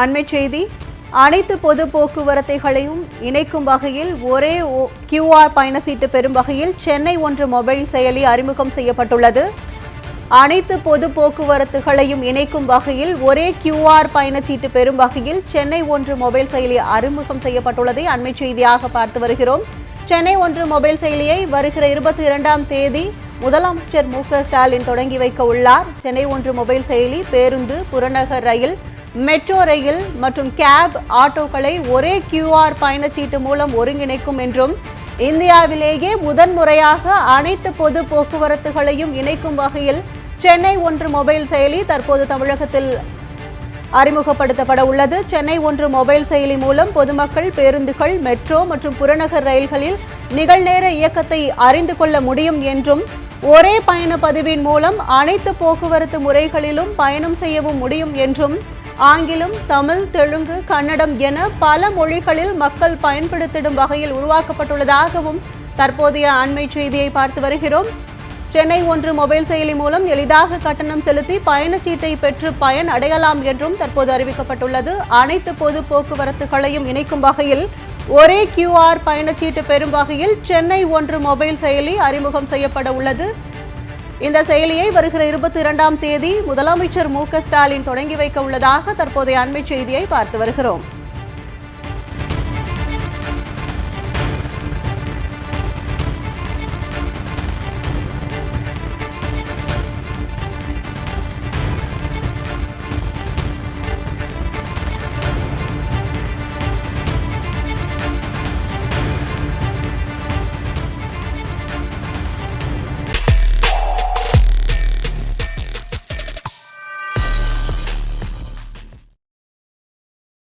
அண்மை செய்தி அனைத்து பொது போக்குவரத்துகளையும் இணைக்கும் வகையில் ஒரே கியூஆர் பயணச்சீட்டு பெறும் வகையில் சென்னை ஒன்று மொபைல் செயலி அறிமுகம் செய்யப்பட்டுள்ளது. அனைத்து பொது போக்குவரத்துகளையும் இணைக்கும் வகையில் ஒரே கியூஆர் பயணச்சீட்டு பெறும் வகையில் சென்னை ஒன்று மொபைல் செயலி அறிமுகம் செய்யப்பட்டுள்ளதை அண்மை செய்தியாக பார்த்து வருகிறோம். சென்னை ஒன்று மொபைல் செயலியை வருகிற இருபத்தி இரண்டாம் தேதி முதலமைச்சர் மு க ஸ்டாலின் தொடங்கி வைக்க உள்ளார். சென்னை ஒன்று மொபைல் செயலி பேருந்து புறநகர் ரயில் மெட்ரோ ரயில் மற்றும் கேப் ஆட்டோக்களை ஒரே கியூஆர் பயணச்சீட்டு மூலம் ஒருங்கிணைக்கும் என்றும் இந்தியாவிலேயே முதன்முறையாக அனைத்து பொது போக்குவரத்துகளையும் இணைக்கும் வகையில் சென்னை ஒன்று மொபைல் செயலி தற்போது தமிழகத்தில் அறிமுகப்படுத்தப்பட உள்ளது. சென்னை ஒன்று மொபைல் செயலி மூலம் பொதுமக்கள் பேருந்துகள் மெட்ரோ மற்றும் புறநகர் ரயில்களில் நிகழ்நேர இயக்கத்தை அறிந்து கொள்ள முடியும் என்றும் ஒரே பயண பதிவின் மூலம் அனைத்து போக்குவரத்து முறைகளிலும் பயணம் செய்யவும் முடியும் என்றும் ஆங்கிலம் தமிழ் தெலுங்கு கன்னடம் என பல மொழிகளில் மக்கள் பயன்படுத்திடும் வகையில் உருவாக்கப்பட்டுள்ளதாகவும் தற்போதைய அண்மை செய்தியை பார்த்து வருகிறோம். சென்னை ஒன்று மொபைல் செயலி மூலம் எளிதாக கட்டணம் செலுத்தி பயணச்சீட்டை பெற்று பயன் அடையலாம் என்றும் தற்போது அறிவிக்கப்பட்டுள்ளது. அனைத்து பொது போக்குவரத்துகளையும் இணைக்கும் வகையில் ஒரே கியூஆர் பயணச்சீட்டு பெறும் வகையில் சென்னை ஒன்று மொபைல் செயலி அறிமுகம் செய்யப்பட உள்ளது. இந்த செயலியை வருகிற இருபத்தி இரண்டாம் தேதி முதலமைச்சர் மு க ஸ்டாலின் தொடங்கி வைக்க உள்ளதாக தற்போதைய அண்மை செய்தியை பார்த்து வருகிறோம்.